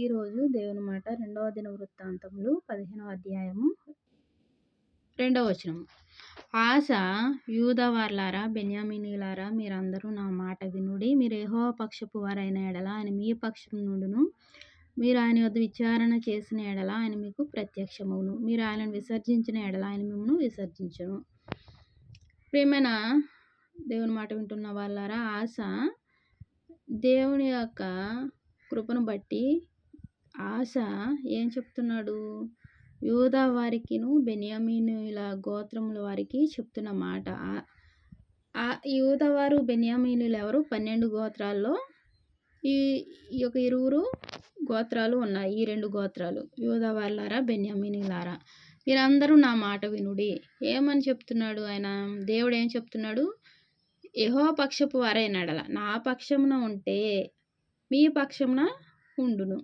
ఈరోజు దేవుని మాట రెండవ దిన వృత్తాంతములు పదిహేనవ అధ్యాయము. రెండవ వచనం ఆశ యూదవార్లారా బెన్యామినీలారా మీరందరూ నా మాట వినుడి. మీరు ఏహో పక్షపు వారైన ఎడల ఆయన మీ పక్షం నుండును. మీరు ఆయన వద్ద విచారణ చేసిన ఎడల ఆయన మీకు ప్రత్యక్షమవును. మీరు ఆయనను విసర్జించిన ఎడల ఆయన మిమ్మల్ని విసర్జించను. ప్రేమైన దేవుని మాట వింటున్న వాళ్ళారా ఆశ దేవుని యొక్క కృపను బట్టి ఆశ ఏం చెప్తున్నాడు? యూదా వారికిను బెన్యామీనుల గోత్రముల వారికి చెప్తున్న మాట. ఆ వారు బెన్యామీనులు ఎవరు? పన్నెండు గోత్రాల్లో ఈ ఈ యొక్క ఇరువురు గోత్రాలు ఉన్నాయి. ఈ రెండు గోత్రాలు. యూదవారులారా బెన్యామీనులారా? మీరందరూ నా మాట వినుడి. ఏమని చెప్తున్నాడు ఆయన? దేవుడు ఏం చెప్తున్నాడు? యహో పక్షపు వారైనడల నా పక్షమున ఉంటే మీ పక్షమున ఉండును.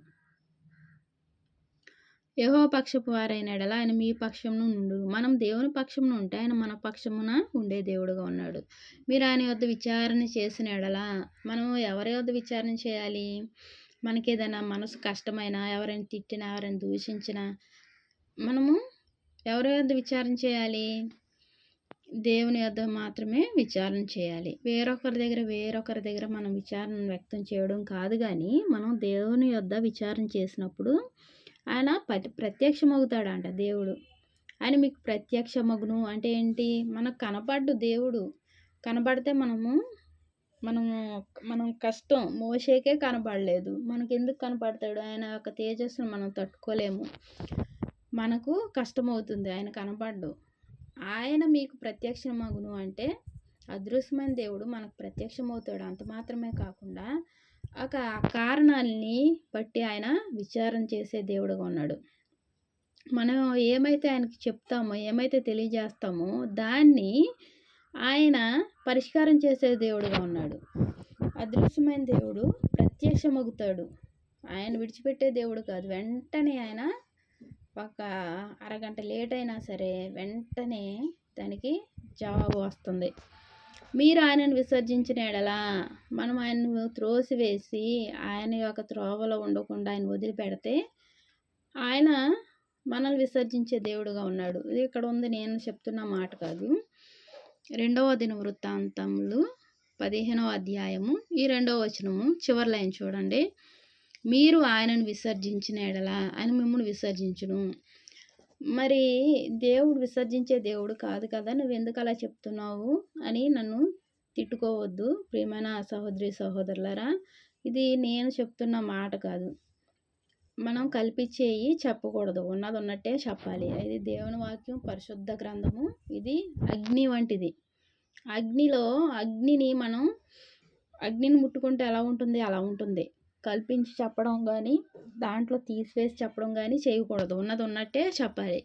యహో పక్షపు వారైన ఎడల ఆయన మీ పక్షమును ఉండు మనం దేవుని పక్షమును ఉంటే ఆయన మన పక్షమున ఉండే దేవుడుగా ఉన్నాడు. మీరు ఆయన వద్ద విచారణ చేసిన ఎడల మనం ఎవరి వద్ద విచారణ చేయాలి? మనకి ఏదైనా మనసు కష్టమైనా ఎవరైనా తిట్టినా ఎవరైనా దూషించినా మనము ఎవరి వద్ద విచారణ చేయాలి? దేవుని వద్ద మాత్రమే విచారణ చేయాలి. వేరొకరి దగ్గర వేరొకరి దగ్గర మనం విచారణ వ్యక్తం చేయడం కాదు కానీ మనం దేవుని వద్ద విచారణ చేసినప్పుడు ఆయన ప్రత్యక్షమవుతాడంట దేవుడు. ఆయన మీకు ప్రత్యక్షమగును అంటే ఏంటి? మనకు కనపడ్డు దేవుడు. కనబడితే మనము మనము మనం కష్టం మోసేకే కనపడలేదు. మనకు ఎందుకు కనపడతాడు? ఆయన యొక్క తేజస్సును మనం తట్టుకోలేము. మనకు కష్టమవుతుంది ఆయన కనపడ్డు. ఆయన మీకు ప్రత్యక్షమగును అంటే అదృశ్యమైన దేవుడు మనకు ప్రత్యక్షమవుతాడు. అంత మాత్రమే కాకుండా ఒక కారణాలని బట్టి ఆయన విచారణ చేసే దేవుడుగా ఉన్నాడు. మనం ఏమైతే ఆయనకి చెప్తామో ఏమైతే తెలియజేస్తామో దాన్ని ఆయన పరిష్కారం చేసే దేవుడుగా ఉన్నాడు. అదృశ్యమైన దేవుడు ప్రత్యక్షమగుతాడు. ఆయన విడిచిపెట్టే దేవుడు కాదు. వెంటనే ఆయన ఒక అరగంట లేట్ అయినా సరే వెంటనే దానికి జవాబు వస్తుంది. మీరు ఆయనను విసర్జించిన ఎడలా మనం ఆయనను త్రోసివేసి ఆయన యొక్క త్రోవలో ఉండకుండా ఆయన వదిలిపెడితే ఆయన మనల్ని విసర్జించే దేవుడుగా ఉన్నాడు. ఇది ఇక్కడ ఉంది నేను చెప్తున్న మాట కాదు. రెండవ దిన వృత్తాంతములు పదిహేనవ అధ్యాయము ఈ రెండవ వచనము చివరి లైన్ చూడండి. మీరు ఆయనను విసర్జించిన ఎడల ఆయన మిమ్మల్ని విసర్జించును. మరి దేవుడు విసర్జించే దేవుడు కాదు కదా నువ్వు ఎందుకు అలా చెప్తున్నావు అని నన్ను తిట్టుకోవద్దు ప్రియమైన సహోదరి సహోదరులరా. ఇది నేను చెప్తున్న మాట కాదు. మనం కల్పించేయి చెప్పకూడదు ఉన్నది ఉన్నట్టే చెప్పాలి. ఇది దేవుని వాక్యం పరిశుద్ధ గ్రంథము. ఇది అగ్ని వంటిది. అగ్నిలో అగ్నిని మనం అగ్నిని ముట్టుకుంటే ఎలా ఉంటుంది? అలా ఉంటుంది. కల్పించి చెప్పడం కానీ దాంట్లో తీసివేసి చెప్పడం కానీ చేయకూడదు. ఉన్నది ఉన్నట్టే చెప్పాలి.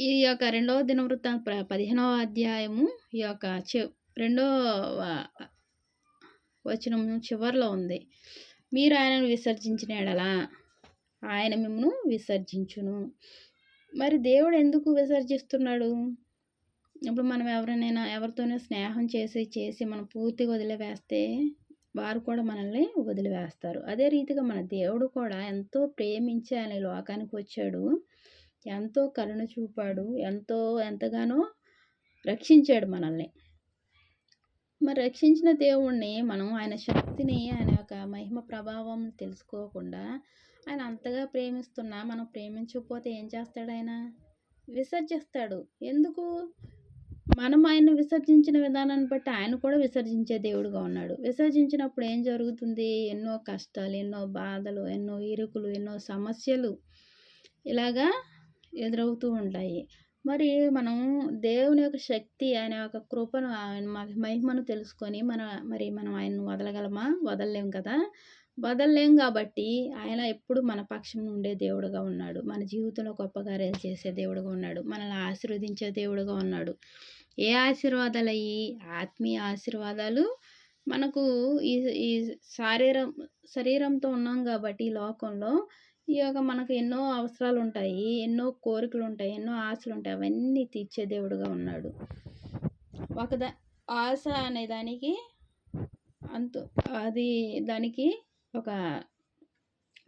ఈ యొక్క రెండవ దినవృత్త పదిహేనవ అధ్యాయము ఈ యొక్క చె రెండవ వచనం చివరిలో ఉంది. మీరు ఆయనను విసర్జించిన ఎడలా? ఆయన మిమ్మను విసర్జించును. మరి దేవుడు ఎందుకు విసర్జిస్తున్నాడు? ఇప్పుడు మనం ఎవరినైనా ఎవరితోనే స్నేహం చేసి చేసి మనం పూర్తిగా వదిలివేస్తే వారు కూడా మనల్ని వదిలివేస్తారు. అదే రీతిగా మన దేవుడు కూడా ఎంతో ప్రేమించి ఆయన లోకానికి వచ్చాడు. ఎంతో కరుణ చూపాడు. ఎంతో ఎంతగానో రక్షించాడు మనల్ని. మరి రక్షించిన దేవుణ్ణి మనం ఆయన శక్తిని ఆయన యొక్క మహిమ ప్రభావం తెలుసుకోకుండా ఆయన అంతగా ప్రేమిస్తున్నా మనం ప్రేమించకపోతే ఏం చేస్తాడు ఆయన? విసర్జిస్తాడు. ఎందుకు? మనం ఆయన విసర్జించిన విధానాన్ని బట్టి ఆయన కూడా విసర్జించే దేవుడుగా ఉన్నాడు. విసర్జించినప్పుడు ఏం జరుగుతుంది? ఎన్నో కష్టాలు ఎన్నో బాధలు ఎన్నో ఇరుకులు ఎన్నో సమస్యలు ఇలాగా ఎదురవుతూ ఉంటాయి. మరి మనం దేవుని యొక్క శక్తి ఆయన యొక్క కృపను ఆయన మహిమను తెలుసుకొని మన మరి మనం ఆయన్ని వదలగలమా? వదలలేం కదా? వదలలేం కాబట్టి ఆయన ఎప్పుడు మన పక్షం ఉండే దేవుడుగా ఉన్నాడు. మన జీవితంలో గొప్ప కార్యాలు చేసే దేవుడుగా ఉన్నాడు. మనల్ని ఆశీర్వదించే దేవుడుగా ఉన్నాడు. ఏ ఆశీర్వాదాలు అయ్యి ఆత్మీయ ఆశీర్వాదాలు. మనకు ఈ ఈ శారీరం శరీరంతో ఉన్నాం కాబట్టి ఈ లోకంలో ఈ యొక్క మనకు ఎన్నో అవసరాలు ఉంటాయి. ఎన్నో కోరికలు ఉంటాయి. ఎన్నో ఆశలు ఉంటాయి. అవన్నీ తీర్చే దేవుడుగా ఉన్నాడు. ఒకదా ఆశ అనే దానికి అంత అది దానికి ఒక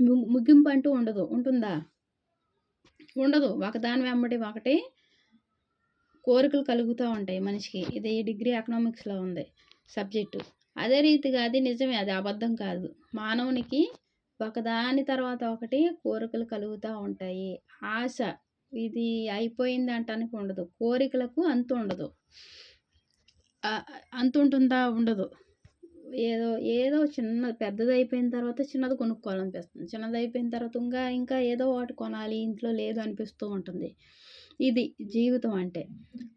ము- ముగింపు అంటూ ఉండదు. ఉంటుందా? ఉండదు. ఒకదాని వెంబడి ఒకటి కోరికలు కలుగుతూ ఉంటాయి మనిషికి. ఇది డిగ్రీ ఎకనామిక్స్లో ఉంది సబ్జెక్టు. అదే రీతిగా అది నిజమే. అది అబద్ధం కాదు. మానవునికి ఒకదాని తర్వాత ఒకటి కోరికలు కలుగుతూ ఉంటాయి. ఆశ. ఇది అయిపోయింది అంటానికి ఉండదు. కోరికలకు అంతు ఉండదు. అంతు ఉంటుందా ఉండదు. ఏదో ఏదో చిన్న పెద్దది అయిపోయిన తర్వాత చిన్నది కొనుక్కోవాలనిపిస్తుంది. చిన్నది అయిపోయిన తర్వాత ఇంకా ఇంకా ఏదో ఒకటి కొనాలి ఇంట్లో లేదు అనిపిస్తూ ఉంటుంది. ఇది జీవితం అంటే.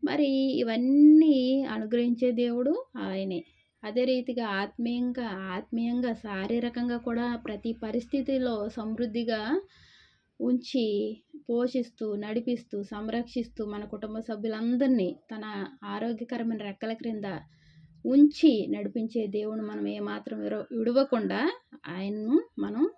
మరి ఇవన్నీ అనుగ్రహించే దేవుడు ఆయనే. అదే రీతిగా ఆత్మీయంగా ఆత్మీయంగా శారీరకంగా కూడా ప్రతి పరిస్థితిలో సమృద్ధిగా ఉంచి పోషిస్తూ నడిపిస్తూ సంరక్షిస్తూ మన కుటుంబ సభ్యులందరినీ తన ఆరోగ్యకరమైన రెక్కల క్రింద ఉంచి నడిపించే దేవుడు మనం ఏమాత్రం విడవకుండా ఆయన్ను మనం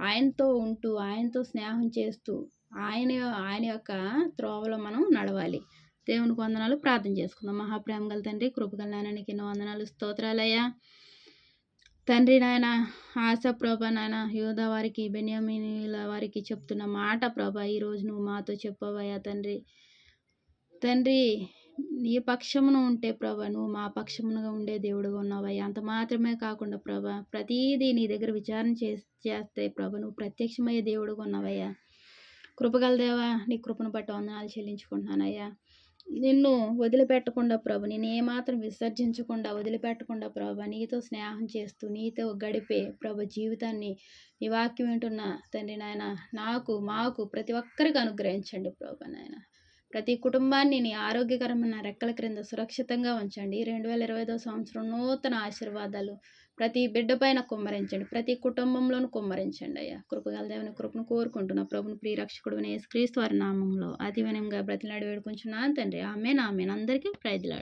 ఆయనతో ఉంటూ ఆయనతో స్నేహం చేస్తూ ఆయన ఆయన యొక్క త్రోవలో మనం నడవాలి. దేవునికి వందనాలు. ప్రార్థన చేసుకుందాం. మహాప్రేమ గల తండ్రి కృపగల నాయనకి ఎన్నో వందనాలు. స్తోత్రాలయ్యా. తండ్రి నాయన ఆశ ప్రభ నాయన యోధ వారికి బెన్యామీల వారికి చెప్తున్న మాట ప్రభ ఈరోజు నువ్వు మాతో చెప్పవయ్యా తండ్రి. తండ్రి నీ పక్షమున ఉంటే ప్రభ నువ్వు మా పక్షమునగా ఉండే దేవుడుగా ఉన్నావయ్యా. అంత మాత్రమే కాకుండా ప్రభ ప్రతీదీ నీ దగ్గర విచారణ చే చేస్తే ప్రభ నువ్వు ప్రత్యక్షమయ్యే దేవుడుగా ఉన్నావయ్యా. కృపగల దేవా నీ కృపను బట్టి వందనాలు చెల్లించుకుంటున్నానయ్యా. నిన్ను వదిలిపెట్టకుండా ప్రభు నేను ఏమాత్రం విసర్జించకుండా వదిలిపెట్టకుండా ప్రభు నీతో స్నేహం చేస్తూ నీతో గడిపే ప్రభు జీవితాన్ని నీ వాక్యం వింటున్న తండ్రి నాయన నాకు మాకు ప్రతి ఒక్కరికి అనుగ్రహించండి ప్రభు నాయన. ప్రతి కుటుంబాన్ని నీ ఆరోగ్యకరమైన రెక్కల క్రింద సురక్షితంగా ఉంచండి. రెండు వేల ఇరవై ఐదో సంవత్సరం నూతన ఆశీర్వాదాలు ప్రతి బిడ్డ పైన కుమ్మరించండి. ప్రతి కుటుంబంలోనూ కుమ్మరించండి అయ్యా. కృపగల దేవుని కృపను కోరుకుంటున్నా ప్రభుని ప్రియరక్షకుడు క్రీస్తు వారి నామంలో అతి వినయంగా బ్రతిలాడి వేడుకుంటున్నాను తండ్రి. ఆమె నామెన్ అందరికీ ప్రైజ్లాడు